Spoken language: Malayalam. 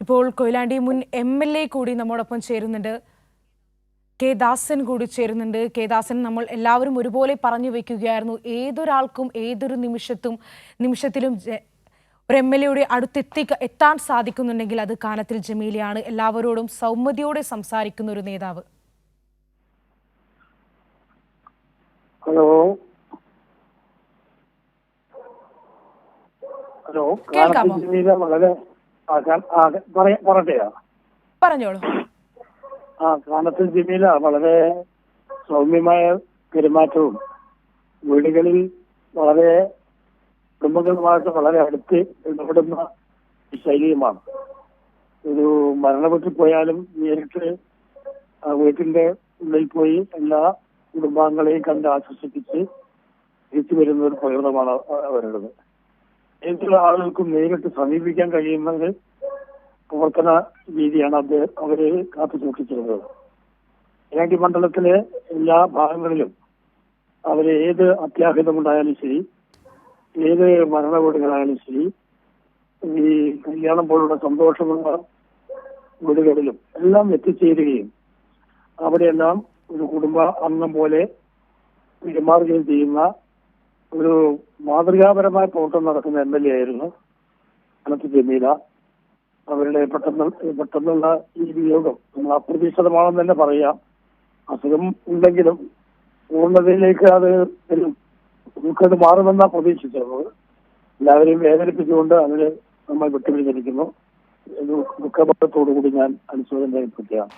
ഇപ്പോൾ കൊയിലാണ്ടി മുൻ എം എൽ എ കൂടി നമ്മോടൊപ്പം ചേരുന്നുണ്ട്. കെ ദാസൻ കൂടി ചേരുന്നുണ്ട്. കെ ദാസൻ നമ്മൾ എല്ലാവരും ഒരുപോലെ പറഞ്ഞു വയ്ക്കുകയായിരുന്നു ഏതൊരാൾക്കും ഏതൊരു നിമിഷത്തും നിമിഷത്തിലും ഒരു എം എൽ എയുടെ അടുത്തെത്തി എത്താൻ സാധിക്കുന്നുണ്ടെങ്കിൽ അത് കാനത്തിൽ ജമീലയാണ്. എല്ലാവരോടും സൗമ്യതയോടെ സംസാരിക്കുന്ന ഒരു നേതാവ്. ഹലോ. ഹലോ. കേൾക്കാമോ? വളരെ പറയട്ടെയോ പറഞ്ഞോളൂ. ആ കാനത്തിൽ ജമീല വളരെ സൗമ്യമായ പെരുമാറ്റവും വീടുകളിൽ വളരെ കുടുംബങ്ങളുമായിട്ട് വളരെ അടുത്ത് ഇടപെടുന്ന ശൈലിയുമാണ്. ഒരു മരണപ്പെട്ടു പോയാലും നേരിട്ട് ആ വീട്ടിന്റെ ഉള്ളിൽ പോയി എല്ലാ കുടുംബാംഗങ്ങളെയും കണ്ട് ആശ്വസിപ്പിച്ച് തിരിച്ചു വരുന്ന ഒരു പ്രകൃതമാണ് അവരുടേത്. ഏതൊരു ആളുകൾക്കും നേരിട്ട് സമീപിക്കാൻ കഴിയുന്ന ഒരു പ്രവർത്തന രീതിയാണ് അദ്ദേഹം അവർ കാത്തു സൂക്ഷിച്ചിരുന്നത്. ഇലാണ്ടി മണ്ഡലത്തിലെ എല്ലാ ഭാഗങ്ങളിലും അവരെ ഏത് അത്യാഹിതമുണ്ടായാലും ശരി ഏത് മരണവീടുകളായാലും ശരി ഈ കല്യാണം പോലുള്ള സന്തോഷമുള്ള വീടുകളിലും എല്ലാം എത്തിച്ചേരുകയും അവിടെയെല്ലാം ഒരു കുടുംബ അംഗം പോലെ പെരുമാറുകയും ചെയ്യുന്ന ഒരു മാതൃകാപരമായ പ്രവർത്തനം നടക്കുന്ന എം എൽ എ ആയിരുന്നു. അനത്ത് ജമീല. അവരുടെ പെട്ടെന്ന് പെട്ടെന്നുള്ള ഈ വിയോഗം നമ്മൾ അപ്രതീക്ഷിതമാണെന്ന് തന്നെ പറയാം. അസുഖം ഉണ്ടെങ്കിലും പൂർണതയിലേക്ക് അത് നമുക്കത് മാറുമെന്നാണ് പ്രതീക്ഷിച്ചത്. എല്ലാവരെയും വേദനിപ്പിച്ചുകൊണ്ട് അതിന് നമ്മൾ വിട്ടുപിടിച്ചിരിക്കുന്നു ദുഃഖബോധത്തോടു കൂടി ഞാൻ അനുശോചനം രേഖപ്പെടുത്തുകയാണ്.